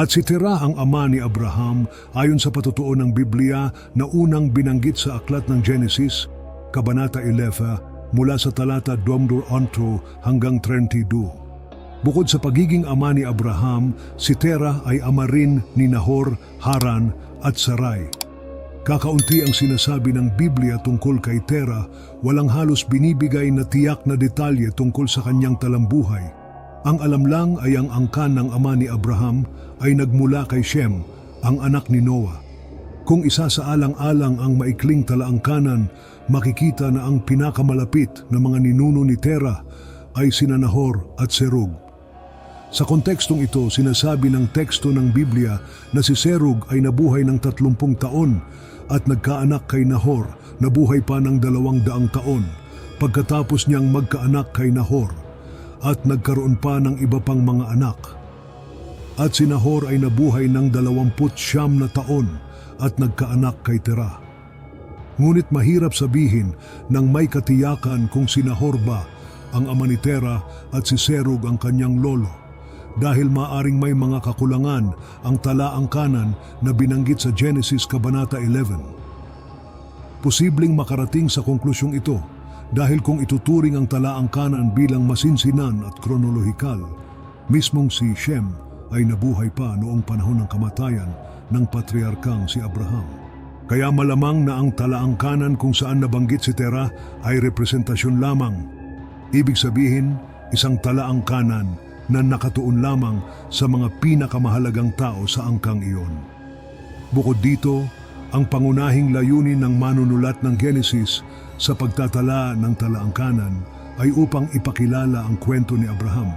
At si Terah ang ama ni Abraham ayon sa patutuo ng Biblia na unang binanggit sa aklat ng Genesis, Kabanata 11, mula sa talata 21 hanggang 32. Bukod sa pagiging ama ni Abraham, si Terah ay ama rin ni Nahor, Haran at Sarai. Kakaunti ang sinasabi ng Biblia tungkol kay Terah, walang halos binibigay na tiyak na detalye tungkol sa kanyang talambuhay. Ang alam lang ay ang angkan ng ama ni Abraham ay nagmula kay Shem, ang anak ni Noah. Kung isa sa alang-alang ang maikling talaangkanan, makikita na ang pinakamalapit na mga ninuno ni Terah ay sina Nahor at Serug. Sa kontekstong ito, sinasabi ng teksto ng Biblia na si Serug ay nabuhay ng 30 taon at nagkaanak kay Nahor na buhay pa ng dalawang daang taon pagkatapos niyang magkaanak kay Nahor at nagkaroon pa ng iba pang mga anak. At si Nahor ay nabuhay ng 29 na taon at nagkaanak kay Terah. Ngunit mahirap sabihin nang may katiyakan kung si Nahor ba ang ama ni Terah at si Serug ang kanyang lolo dahil maaring may mga kakulangan ang talaang kanan na binanggit sa Genesis Kabanata 11. Posibleng makarating sa konklusyong ito dahil kung ituturing ang talaang kanan bilang masinsinan at kronolohikal, mismong si Shem ay nabuhay pa noong panahon ng kamatayan ng patriarkang si Abraham. Kaya malamang na ang talaang kanan kung saan nabanggit si Terah ay representasyon lamang. Ibig sabihin, isang talaang kanan na nakatuon lamang sa mga pinakamahalagang tao sa angkang iyon. Bukod dito, ang pangunahing layunin ng manunulat ng Genesis sa pagtatala ng talaangkanan ay upang ipakilala ang kwento ni Abraham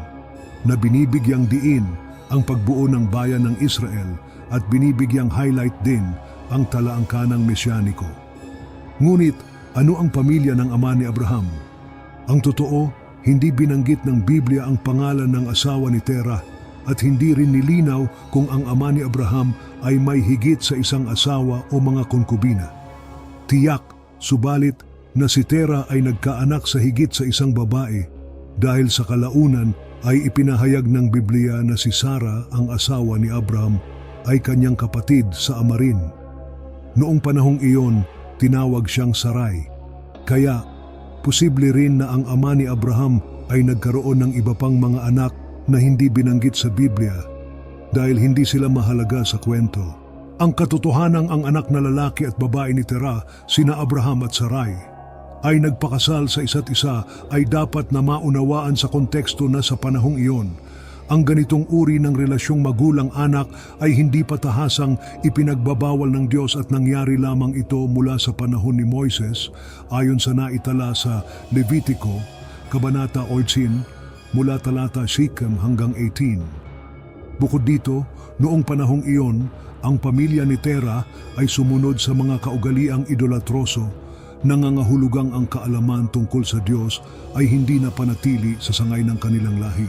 na binibigyang diin ang pagbuo ng bayan ng Israel at binibigyang highlight din ang talaangkanang mesyaniko. Ngunit ano ang pamilya ng ama ni Abraham? Ang totoo, hindi binanggit ng Biblia ang pangalan ng asawa ni Terah at hindi rin nilinaw kung ang ama ni Abraham ay may higit sa isang asawa o mga konkubina. Tiyak, subalit, na si Terah ay nagkaanak sa higit sa isang babae dahil sa kalaunan ay ipinahayag ng Biblia na si Sarah ang asawa ni Abraham ay kanyang kapatid sa ama rin. Noong panahong iyon, tinawag siyang Sarai. Kaya, posible rin na ang ama ni Abraham ay nagkaroon ng iba pang mga anak na hindi binanggit sa Biblia dahil hindi sila mahalaga sa kwento. Ang katotohanang ang anak na lalaki at babae ni Terah, sina Abraham at Sarai, ay nagpakasal sa isa't isa ay dapat na maunawaan sa konteksto na sa panahong iyon. Ang ganitong uri ng relasyong magulang-anak ay hindi patahasang ipinagbabawal ng Diyos at nangyari lamang ito mula sa panahon ni Moises ayon sa naitala sa Levitico, Kabanata 18, mula talata Shechem hanggang 18. Bukod dito, noong panahong iyon, ang pamilya ni Terah ay sumunod sa mga kaugaliang idolatroso nangangahulugang ang kaalaman tungkol sa Diyos ay hindi na panatili sa sangay ng kanilang lahi.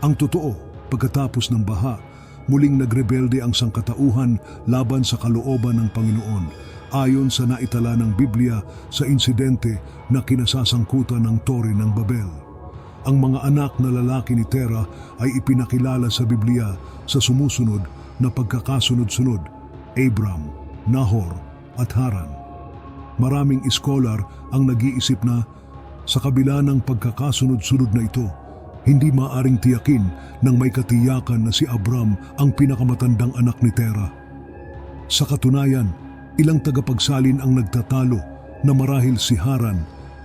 Ang totoo, pagkatapos ng baha, muling nagrebelde ang sangkatauhan laban sa kalooban ng Panginoon ayon sa naitala ng Biblia sa insidente na kinasasangkutan ng Tore ng Babel. Ang mga anak na lalaki ni Terah ay ipinakilala sa Biblia sa sumusunod na pagkakasunod-sunod, Abram, Nahor at Haran. Maraming iskolar ang nag-iisip na sa kabila ng pagkakasunod-sunod na ito, hindi maaring tiyakin ng may katiyakan na si Abram ang pinakamatandang anak ni Terah. Sa katunayan, ilang tagapagsalin ang nagtatalo na marahil si Haran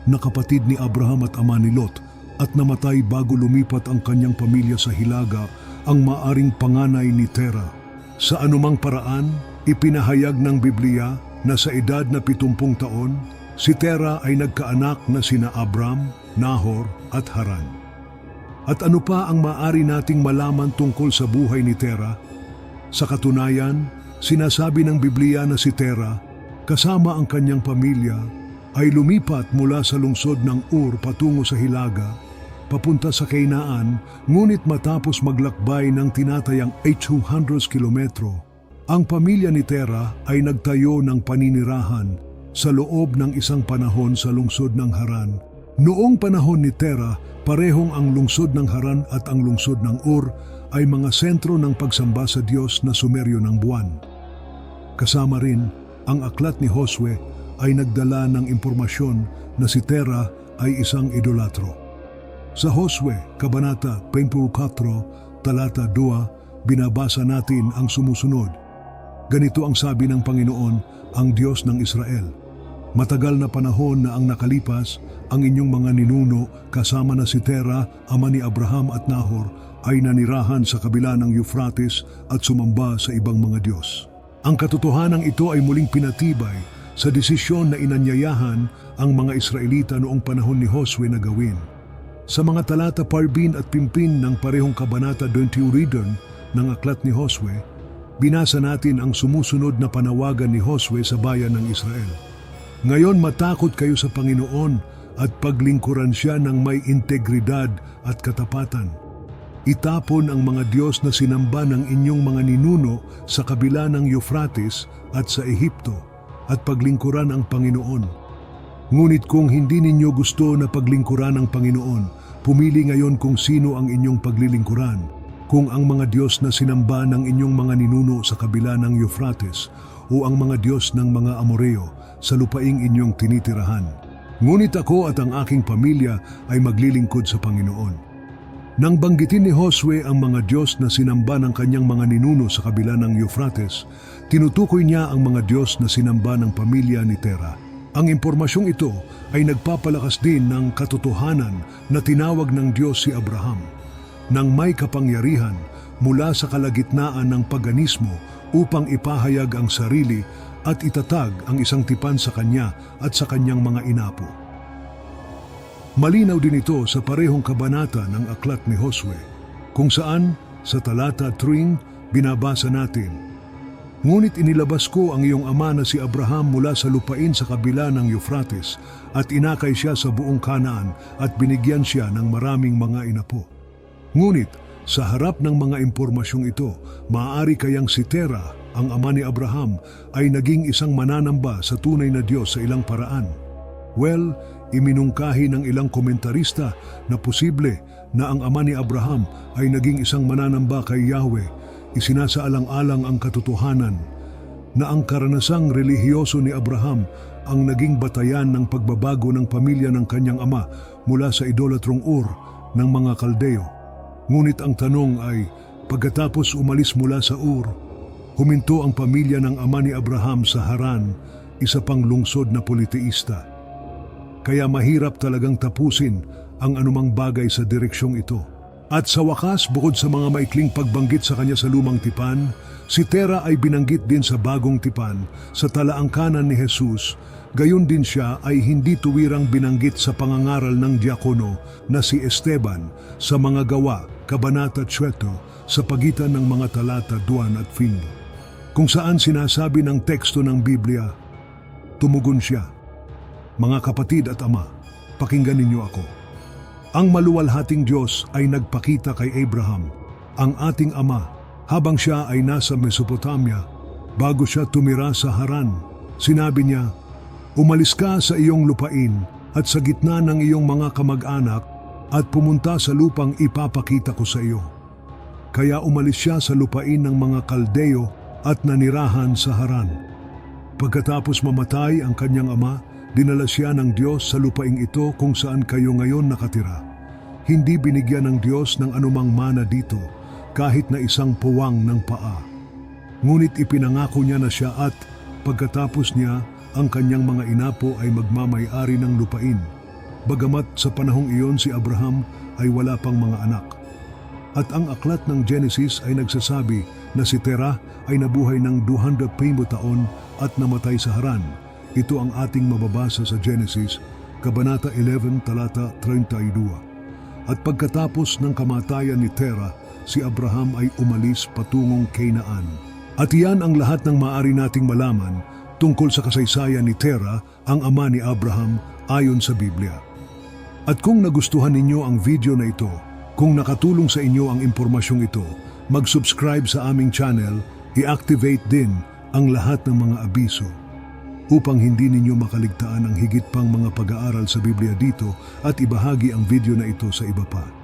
na kapatid ni Abraham at ama ni Lot at namatay bago lumipat ang kanyang pamilya sa Hilaga ang maaring panganay ni Terah. Sa anumang paraan, ipinahayag ng Biblia na sa edad na 70 taon, si Terah ay nagkaanak na sina Abram, Nahor at Haran. At ano pa ang maaari nating malaman tungkol sa buhay ni Terah? Sa katunayan, sinasabi ng Biblia na si Terah, kasama ang kanyang pamilya, ay lumipat mula sa lungsod ng Ur patungo sa Hilaga, papunta sa Kainaan, ngunit matapos maglakbay ng tinatayang 800 kilometro, ang pamilya ni Terah ay nagtayo ng paninirahan sa loob ng isang panahon sa lungsod ng Haran. Noong panahon ni Terah, parehong ang lungsod ng Haran at ang lungsod ng Ur ay mga sentro ng pagsamba sa Diyos na sumeryo ng buwan. Kasama rin, ang aklat ni Josue ay nagdala ng impormasyon na si Tera ay isang idolatro. Sa Josue, Kabanata 24, Talata 2, binabasa natin ang sumusunod. Ganito ang sabi ng Panginoon, ang Diyos ng Israel. Matagal na panahon na ang nakalipas, ang inyong mga ninuno kasama na si Tera, ama ni Abraham at Nahor, ay nanirahan sa kabila ng Euphrates at sumamba sa ibang mga Diyos. Ang katotohanan ito ay muling pinatibay sa desisyon na inanyayahan ang mga Israelita noong panahon ni Josue na gawin. Sa mga talata parbin at pimpin ng parehong kabanata 20 readon ng aklat ni Josue, binasa natin ang sumusunod na panawagan ni Josue sa bayan ng Israel. Ngayon matakot kayo sa Panginoon at paglingkuran siya ng may integridad at katapatan. Itapon ang mga Diyos na sinamba ng inyong mga ninuno sa kabila ng Euphrates at sa Ehipto at paglingkuran ang Panginoon. Ngunit kung hindi ninyo gusto na paglingkuran ang Panginoon, pumili ngayon kung sino ang inyong paglilingkuran. Kung ang mga Diyos na sinamba ng inyong mga ninuno sa kabila ng Euphrates o ang mga Diyos ng mga Amoreo sa lupaing inyong tinitirahan. Ngunit ako at ang aking pamilya ay maglilingkod sa Panginoon. Nang banggitin ni Josue ang mga Diyos na sinamba ng kanyang mga ninuno sa kabila ng Euphrates, tinutukoy niya ang mga Diyos na sinamba ng pamilya ni Tera. Ang impormasyong ito ay nagpapalakas din ng katotohanan na tinawag ng Diyos si Abraham. Nang may kapangyarihan mula sa kalagitnaan ng paganismo upang ipahayag ang sarili at itatag ang isang tipan sa kanya at sa kanyang mga inapo. Malinaw din ito sa parehong kabanata ng aklat ni Josue, kung saan sa talata 3 binabasa natin, Ngunit inilabas ko ang iyong ama na si Abraham mula sa lupain sa kabila ng Euphrates at inakay siya sa buong kanaan at binigyan siya ng maraming mga inapo. Ngunit sa harap ng mga impormasyong ito, maaari kayang si Tera, ang ama ni Abraham, ay naging isang mananamba sa tunay na Diyos sa ilang paraan. Well, iminungkahi ng ilang komentarista na posible na ang ama ni Abraham ay naging isang mananamba kay Yahweh isinasaalang-alang ang katotohanan na ang karanasang relihiyoso ni Abraham ang naging batayan ng pagbabago ng pamilya ng kanyang ama mula sa idolatrong Ur ng mga Kaldeo. Ngunit ang tanong ay, pagkatapos umalis mula sa Ur, huminto ang pamilya ng ama ni Abraham sa Haran, isa pang lungsod na politeista. Kaya mahirap talagang tapusin ang anumang bagay sa direksyong ito. At sa wakas, bukod sa mga maikling pagbanggit sa kanya sa lumang tipan, si Tera ay binanggit din sa bagong tipan sa talaangkanan ni Jesus, gayon din siya ay hindi tuwirang binanggit sa pangangaral ng diakono na si Esteban sa mga gawa, Kabanata 7, sa pagitan ng mga talata 2 at 5. Kung saan sinasabi ng teksto ng Biblia, tumugon siya, Mga kapatid at ama, pakinggan ninyo ako. Ang maluwalhating Diyos ay nagpakita kay Abraham, ang ating ama, habang siya ay nasa Mesopotamia, bago siya tumira sa Haran. Sinabi niya, Umalis ka sa iyong lupain at sa gitna ng iyong mga kamag-anak at pumunta sa lupang ipapakita ko sa iyo. Kaya umalis siya sa lupain ng mga Kaldeo at nanirahan sa Haran. Pagkatapos mamatay ang kanyang ama, Dinala siya ng Diyos sa lupaing ito kung saan kayo ngayon nakatira. Hindi binigyan ng Diyos ng anumang mana dito, kahit na isang puwang ng paa. Ngunit ipinangako niya na siya at, pagkatapos niya, ang kanyang mga inapo ay magmamay-ari ng lupain. Bagamat sa panahong iyon si Abraham ay wala pang mga anak. At ang aklat ng Genesis ay nagsasabi na si Terah ay nabuhay ng 200 taon at namatay sa Haran ito ang ating mababasa sa Genesis, Kabanata 11, talata 32. At pagkatapos ng kamatayan ni Tera, si Abraham ay umalis patungong Canaan. At iyan ang lahat ng maaari nating malaman tungkol sa kasaysayan ni Tera, ang ama ni Abraham, ayon sa Biblia. At kung nagustuhan ninyo ang video na ito, kung nakatulong sa inyo ang impormasyong ito, mag-subscribe sa aming channel, i-activate din ang lahat ng mga abiso upang hindi ninyo makaligtaan ang higit pang mga pag-aaral sa Biblia dito at ibahagi ang video na ito sa iba pa.